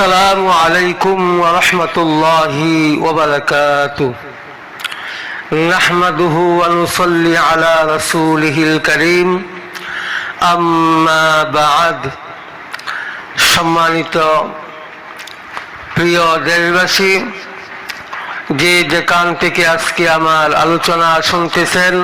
السلام عليكم ورحمة الله وبركاته نحمده ونصلي على رسوله الكريم أما بعد সম্মানিত প্রিয় দেশবাসী যে যেখান থেকে আজকে আমার আলোচনা শুনতেছেন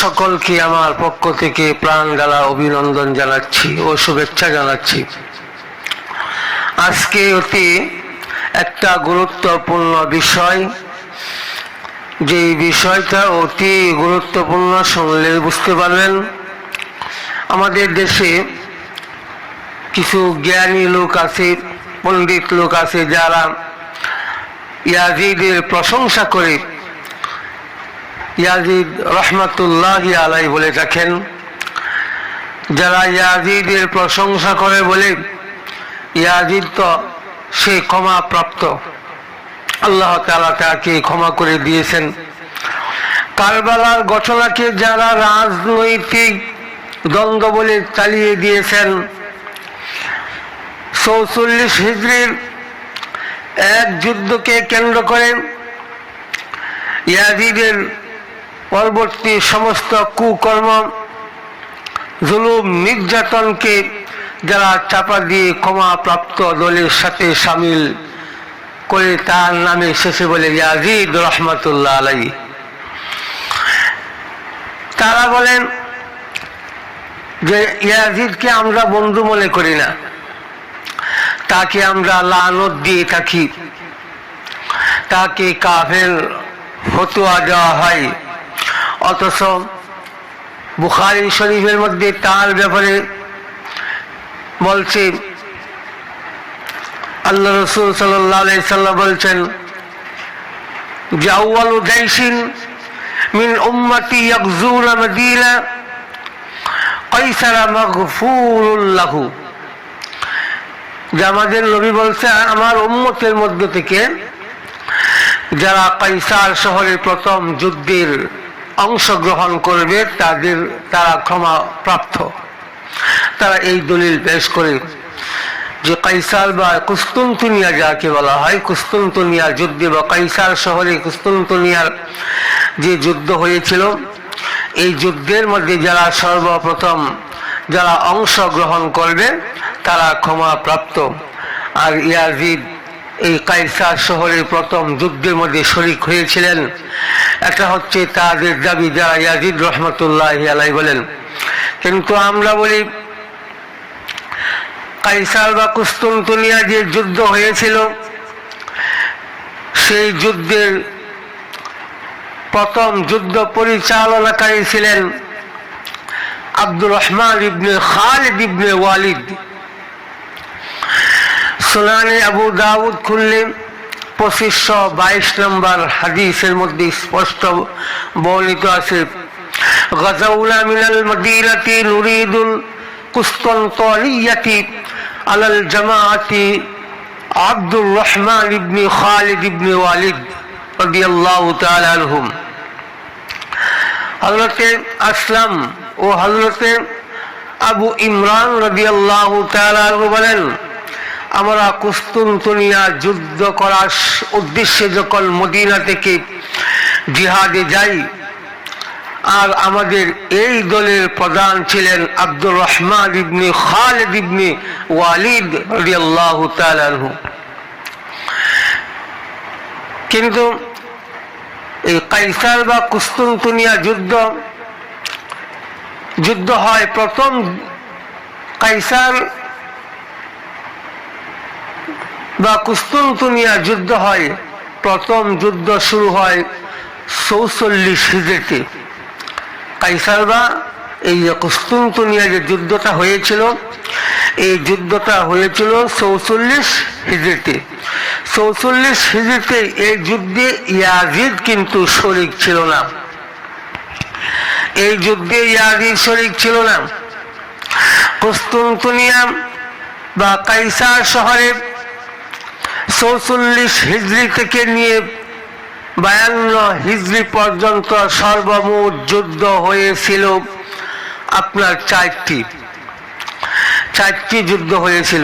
সকলকে আমার পক্ষ থেকে প্রাণ জ্বালা অভিনন্দন জানাচ্ছি ও শুভেচ্ছা জানাচ্ছি আজকে অতি একটা গুরুত্বপূর্ণ বিষয়। যে বিষয়টা অতি গুরুত্বপূর্ণ শুনলে বুঝতে পারবেন, আমাদের দেশে কিছু জ্ঞানী লোক আছে, পণ্ডিত লোক আছে, যারা ইয়াজিদের প্রশংসা করে ইয়াজিদ রহমতুল্লাহ আলাই বলে থাকেন। যারা ইয়াজিদের প্রশংসা করে বলে ইয়াজিদ তো সে ক্ষমা প্রাপ্ত। আল্লাহ তালা তাকে ক্ষমা করে দিয়েছেন। কারবালার ঘটনাকে যারা রাজনৈতিক দ্বন্দ্ব বলে চালিয়ে দিয়েছেন, চৌচল্লিশ হিজড়ির এক যুদ্ধকে কেন্দ্র করে ইয়াজিদের পরবর্তী সমস্ত কুকর্ম, জুলুম, নির্যাতনকে যারা চাপা দিয়ে ক্ষমা প্রাপ্ত দলের সাথে সামিল করে তার নামে শেষে বলে ইয়াজিদ রহমতুল্লাহ আলাই তারা বলেন যে ইয়াজিদকে আমরা বন্ধু মনে করি না। তাকে আমরা লানত দিয়ে থাকি। তাকে কাফের ফতুয়া দেওয়া হয়। অথচ বুখারি শরীফের মধ্যে তার ব্যাপারে বলছে, আল্লাহ রসুল সাল্লাম বলছেন জাওয়ালু জাইসিন মিন উম্মতি ইয়াকজুনা মদিনা কাইসারা মাগফুরুল্লাহু যে আমাদের নবী বলছে, আমার উম্মতের মধ্য থেকে যারা কাইসার শহরে প্রথম যুদ্ধের অংশগ্রহণ করবে, তাদের, তারা ক্ষমা প্রাপ্ত। তারা এই দলিল পেশ করে যে কাইসার বা কুস্তুনতুনিয়া যাকে বলা হয় কুস্তুনতুনিয়া যুদ্ধে বা কাইসার শহরে কুস্তুনতুনিয়ার যে যুদ্ধ হয়েছিল, এই যুদ্ধের মধ্যে যারা সর্বপ্রথম যারা অংশগ্রহণ করবে, তারা ক্ষমা প্রাপ্ত। আর ইয়াজিদ এই কাইসার শহরের প্রথম যুদ্ধের মধ্যে শরিক হয়েছিলেন। এটা হচ্ছে তাদের দাবি, যারা ইয়াজিদ রহমতুল্লাহ আলাই বলেন। কিন্তু আমরা বলি কাইসার বা কুস্তুনতুনিয়া যে যুদ্ধ হয়েছিল, সেই যুদ্ধের প্রথম যুদ্ধ পরিচালনাকারী ছিলেন আব্দুর রহমান ইবনে খালিদ ইবনে ওয়ালিদ। সোনানি আবু দাউদ খুললে পঁচিশশো বাইশ নম্বর হাদিসের মধ্যে স্পষ্ট বর্ণিত আছে গজাউলা মিনাল মদিনাতি নুরিদুল ইবনে খালিদ ইবনে ওয়ালিদ রাদিয়াল্লাহু তাআলা আনহুম। হযরতে আসলাম ও হযরতে আবু ইমরান তাআলা আনহু বলেন, আমরা কুস্তুনতুনিয়া যুদ্ধ করার উদ্দেশ্যে যখন মদিনা থেকে জিহাদে যাই আর আমাদের এই দলের প্রধান ছিলেন আব্দুর রহমান ইবনি খালেদ ইবনি ওয়ালিদ রাদিয়াল্লাহু তাআলা কিন্তু এই কাইসার বা কুস্তুনতুনিয়া যুদ্ধ যুদ্ধ হয় প্রথম কাইসার বা কুস্তুনতুনিয়া যুদ্ধ হয়, প্রথম যুদ্ধ শুরু হয় চৌচল্লিশ হিজড়িতে কাইসার বা এই কুস্তুনতুনিয়া যে যুদ্ধটা হয়েছিল, এই যুদ্ধটা হয়েছিল চৌচল্লিশ হিজড়িতে। চৌচল্লিশ হিজড়িতে এই যুদ্ধে ইয়াজিদ কিন্তু শরিক ছিল না। এই যুদ্ধে ইয়াজিদ শরিক ছিল না। কুস্তুনতুনিয়া বা কাইসার শহরে চৌচল্লিশ হিজড়ি থেকে নিয়ে বায়ান্ন হিজড়ি পর্যন্ত সর্বমোট যুদ্ধ হয়েছিল আপনার চারটি। চারটি যুদ্ধ হয়েছিল।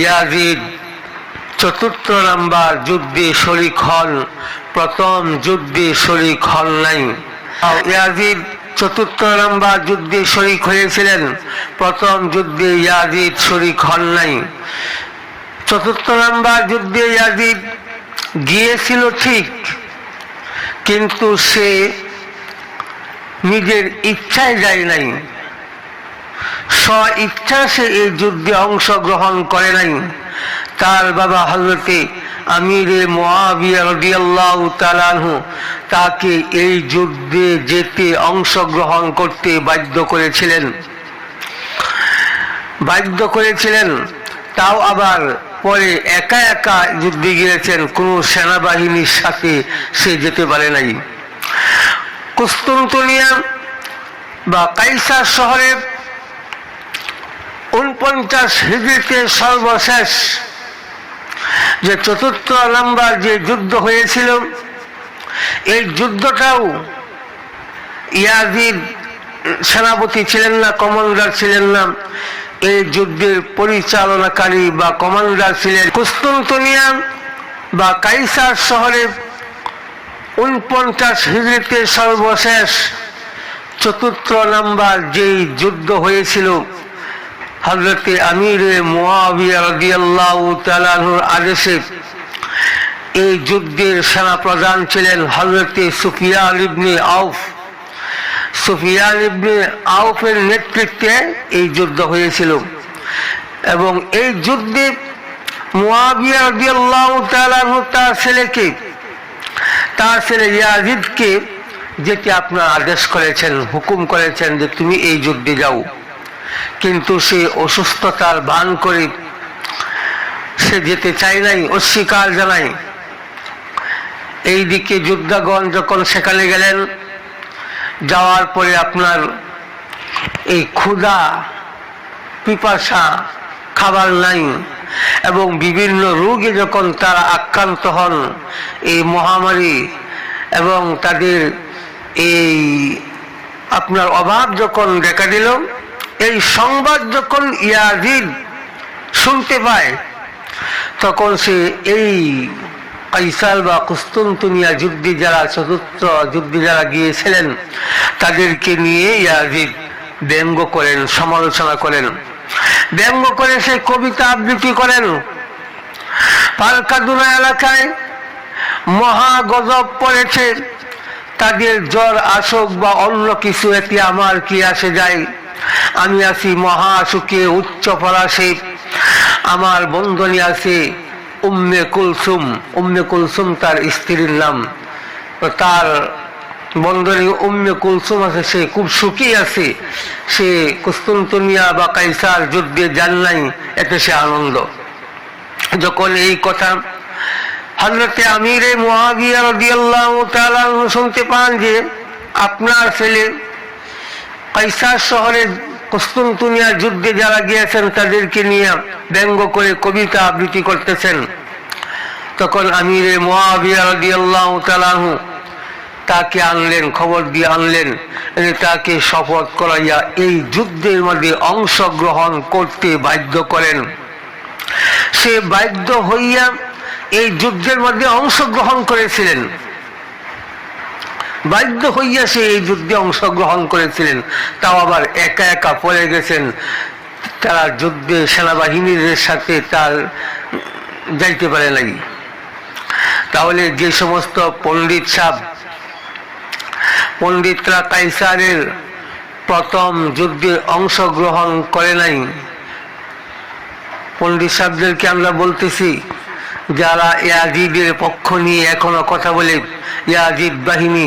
ইয়াজিদ চতুর্থ নাম্বার যুদ্ধে শরিক হন, প্রথম যুদ্ধে শরিক হন নাই। ইয়াজিদ চতুর্থ নাম্বার যুদ্ধে শরিক হয়েছিলেন, প্রথম যুদ্ধে ইয়াজিদ শরিক হন নাই। চতুর্থ নাম্বার যুদ্ধে ইয়াজিদ গিয়েছিল ঠিক, কিন্তু সে নিজের ইচ্ছায় যায় নাই। স্ব ইচ্ছা সে এই যুদ্ধে অংশগ্রহণ করে নাই। তার বাবা হজরতে আমিরে তাকে এই যুদ্ধে যেতে অংশগ্রহণ করতে বাধ্য করেছিলেন। বাধ্য করেছিলেন, তাও আবার পরে একা একা যুদ্ধে গিয়েছেন, কোনো সেনাবাহিনীর সাথে সে যেতে পারে নাই। কুস্তুন্তনিয়া বা কাইসার শহরে উনপঞ্চাশ হিজড়িতে সর্বশেষ যে চতুর্থ নাম্বার যে যুদ্ধ হয়েছিল, এই যুদ্ধটাও ইয়াজিদ সেনাপতি ছিলেন না, কমান্ডার ছিলেন না এই যুদ্ধের পরিচালনাকারী বা কমান্ডার ছিলেন কুস্তুন্তনিয়া বা কাইসার শহরে উনপঞ্চাশ হিজড়িতে সর্বশেষ চতুর্থ নাম্বার যেই যুদ্ধ হয়েছিল হজরতে আমিরে মোয়াবিয়া রাদিয়াল্লাহু তাআলার আদেশে, এই যুদ্ধের সেনা প্রধান ছিলেন হজরতে সুফিয়ান ইবনে আউফ। সুফিয়ান ইবনে আউফের নেতৃত্বে এই যুদ্ধ হয়েছিল। এবং এই যুদ্ধে মোয়াবিয়া রাদিয়াল্লাহু তাআলার তার ছেলেকে, তার ছেলে ইয়াজিদকে যেটি আপনার আদেশ করেছেন, হুকুম করেছেন যে তুমি এই যুদ্ধে যাও। কিন্তু সে অসুস্থতার ভান করে সে যেতে চায় নাই, অস্বীকার জানায়। এইদিকে যোদ্ধাগণ যখন সেখানে গেলেন যাওয়ার পরে আপনার এই ক্ষুধা, পিপাসা, খাবার নাই এবং বিভিন্ন রোগে যখন তারা আক্রান্ত হন, এই মহামারী এবং তাদের এই আপনার অভাব যখন দেখা দিল, এই সংবাদ যখন ইয়াজিদ শুনতে পায়, তখন সে এই কাইসাল বা কুস্তুনতুনিয়া যুদ্ধে যারা চতুর্থ যুদ্ধে যারা গিয়েছিলেন, তাদেরকে নিয়ে ইয়াজিদ ব্যঙ্গ করেন, সমালোচনা করেন। ব্যঙ্গ করে সে কবিতা আবৃত্তি করেন। পালকাদুনা এলাকায় মহা গজব পড়েছে। তাদের জ্বর আসুক বা অন্য কিছু, এতে আমার কি আসে যায়? আমি আছি মহা সুখে, উচ্চ পলাশে আমার বন্ধনী আছে উম্মে কুলসুম উম্মে কুলসুম তার স্ত্রীর নাম। তার বন্ধনী উম্মে কুলসুম আছে, সে খুব সুখী আছে। সে কুস্তুন্তনিয়া বা কাইসার যুদ্ধে যান নাই, এতে সে আনন্দ। যখন এই কথা হজরতে আমিরে শুনতে পান যে, আপনার ছেলে কাইসার শহরে কুস্তুনতুনিয়া যুদ্ধে যারা গিয়েছেন, তাদেরকে নিয়ে ব্যঙ্গ করে কবিতা আবৃত্তি করতেছেন। তখন আমিরে তাকে আনলেন, খবর দিয়ে আনলেন তাকে শপথ করাইয়া এই যুদ্ধের মধ্যে অংশগ্রহণ করতে বাধ্য করেন। সে বাধ্য হইয়া এই যুদ্ধের মধ্যে অংশগ্রহণ করেছিলেন। বাধ্য হইয়া সে এই যুদ্ধে অংশগ্রহণ করেছিলেন। তাও আবার একা একা পড়ে গেছেন। তারা যুদ্ধে সেনাবাহিনীদের সাথে তার যাইতে পারে নাই। তাহলে যে সমস্ত পণ্ডিত সাহ পণ্ডিতরা কাইসারের প্রথম যুদ্ধে অংশগ্রহণ করে নাই। পণ্ডিত সাহেবদেরকে আমরা বলতেছি, যারা ইয়াজিদের পক্ষ নিয়ে এখনও কথা বলে, ইয়াজিদ বাহিনী,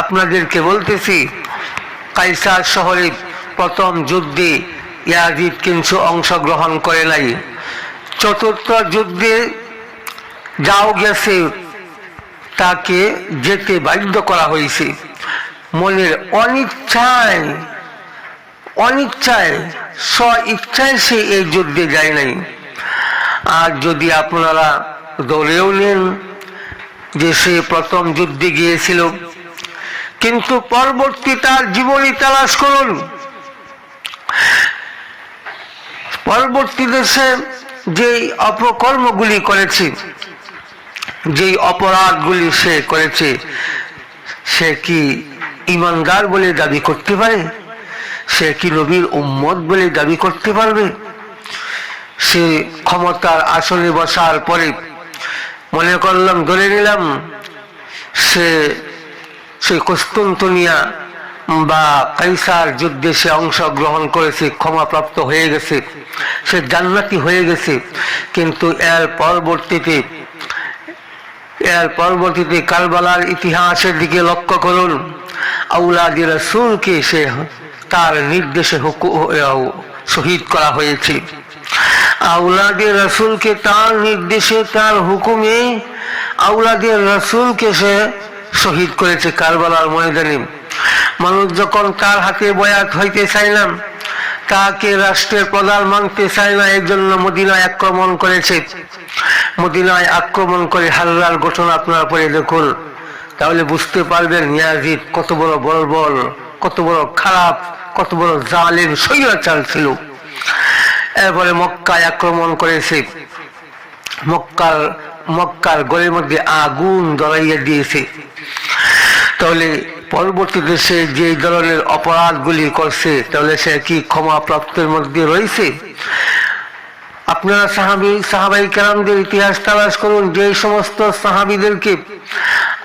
আপনাদেরকে বলতেছি, কাইসার শহরে প্রথম যুদ্ধে ইয়াজিদ কিন্তু অংশগ্রহণ করে নাই। চতুর্থ যুদ্ধে যাও গেছে। তাকে যেতে বাধ্য করা হয়েছে। মনের অনিচ্ছায় অনিচ্ছায় স্ব ইচ্ছায় সে এই যুদ্ধে যায় নাই। আর যদি আপনারা দৌড়েও নেন যে সে প্রথম যুদ্ধে গিয়েছিল, কিন্তু পরবর্তী তার জীবনী তালাশ করুন। পরবর্তী দেশে যে অপকর্মগুলি করেছে যেই অপরাধগুলি সে করেছে, সে কি ইমানদার বলে দাবি করতে পারে? সে কি নবীর উম্মত বলে দাবি করতে পারবে? সে ক্ষমতার আসনে বসার পরে মনে করলাম, ধরে নিলাম, সে সে কুস্তুন্তনিয়া বা কাইসার যুদ্ধে সে অংশগ্রহণ করেছে, ক্ষমাপ্রাপ্ত হয়ে গেছে, সে জান্নাতি হয়ে গেছে, কিন্তু এর পরবর্তীতে এর পরবর্তীতে কারবালার ইতিহাসের দিকে লক্ষ্য করুন। আউলাদি রসুলকে সে তার নির্দেশে শহীদ করা হয়েছে। আউলাদি রসুলকে তার নির্দেশে, তার হুকুমে আউলাদি রসুলকে সে শহীদ করেছে কারবালার ময়দানে। মানুষ যখন তার হাতে বয়াত হইতে চাইলাম তাকে রাষ্ট্রের প্রধান মানতে চায় না এর জন্য মদিনায় আক্রমণ করেছে। মদিনায় আক্রমণ করে হাল্লার ঘটনা আপনারা পরে দেখুন। তাহলে বুঝতে পারবেন ইয়াজিদ কত বড় বলবল, কত বড় খারাপ, কত বড় জালেম, স্বৈরাচার ছিল। এরপরে মক্কায় আক্রমণ করেছে। মক্কার মক্কার গলের মধ্যে আগুন ধরাইয়া দিয়েছে। তাহলে পরবর্তীতে সে যে ধরনের অপরাধগুলি করছে, তাহলে সে কি ক্ষমা প্রাপ্তের মধ্যে রয়েছে? আপনারা সাহাবি, সাহাবাই কেরামদের ইতিহাস তালাশ করুন, যে সমস্ত সাহাবিদেরকে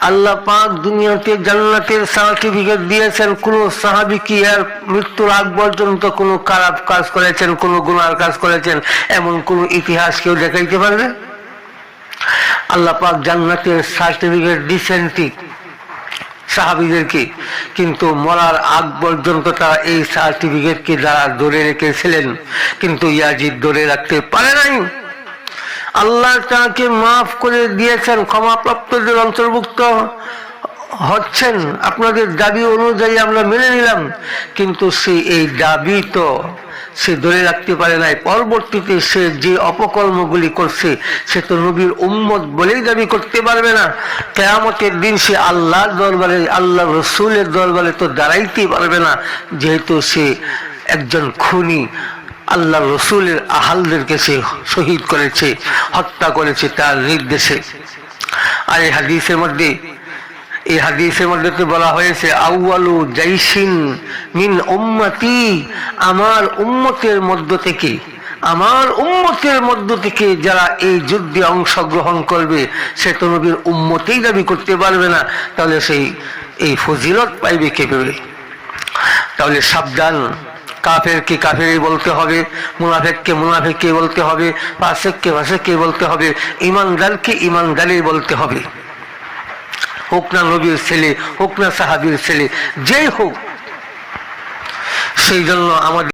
আল্লাহ পাক দুনিয়াতে জান্নাতের সার্টিফিকেট দিয়েছেন, কোন সাহাবি কি আর মৃত্যুর আগ পর্যন্ত কোনো খারাপ কাজ করেছেন, কোনো গুণার কাজ করেছেন, এমন কোন ইতিহাস কেউ দেখাইতে পারবে? আল্লাহ পাক জান্নাতের সার্টিফিকেট দিচ্ছেন ঠিক। সাহাবিদেরকে। কিন্তু মরার আগ পর্যন্ত তারা এই সার্টিফিকেটকে যারা ধরে রেখেছিলেন, কিন্তু ইয়াজিদ ধরে রাখতে পারে নাই। আল্লাহ তাকে মাফ করে দিয়েছেন ক্ষমাপ্রাপ্তদের অন্তর্ভুক্ত হচ্ছেন, আপনাদের দাবি অনুযায়ী আমরা মেনে নিলাম, কিন্তু সে এই দাবি তো সে ধরে রাখতে পারে নাই। পরবর্তীতে সে যে অপকর্মগুলি করছে, সে তো নবীর উম্মত বলেই দাবি করতে পারবে না। কেয়ামতের দিন সে আল্লাহর দরবারে আল্লাহ রসুলের দরবারে তো দাঁড়াইতে পারবে না, যেহেতু সে একজন খুনি। আল্লাহ রসুলের আহালদেরকে সে শহীদ করেছে, হত্যা করেছে তার নির্দেশে। আর এই হাদিসের মধ্যে এই হাদিসের মধ্যে তো বলা হয়েছে, আউয়ালু জাইসিন মিন উম্মতি, আমার উম্মতের মধ্য থেকে, আমার উম্মতের মধ্য থেকে যারা এই যুদ্ধে অংশগ্রহণ করবে, সে তো নবীর উম্মতেই দাবি করতে পারবে না। তাহলে সেই, এই ফজিলত পাইবে কে পেবে তাহলে সাবধান। কাফেরকে কাফেরই বলতে হবে, মুনাফেককে মুনাফেককে বলতে হবে, ফাসেককে ফাসেককে বলতে হবে, ইমানদারকে ইমানদারই বলতে হবে। হোক না নবীর ছেলে হোক না সাহাবির ছেলে যেই হোক সেই জন্য আমাদের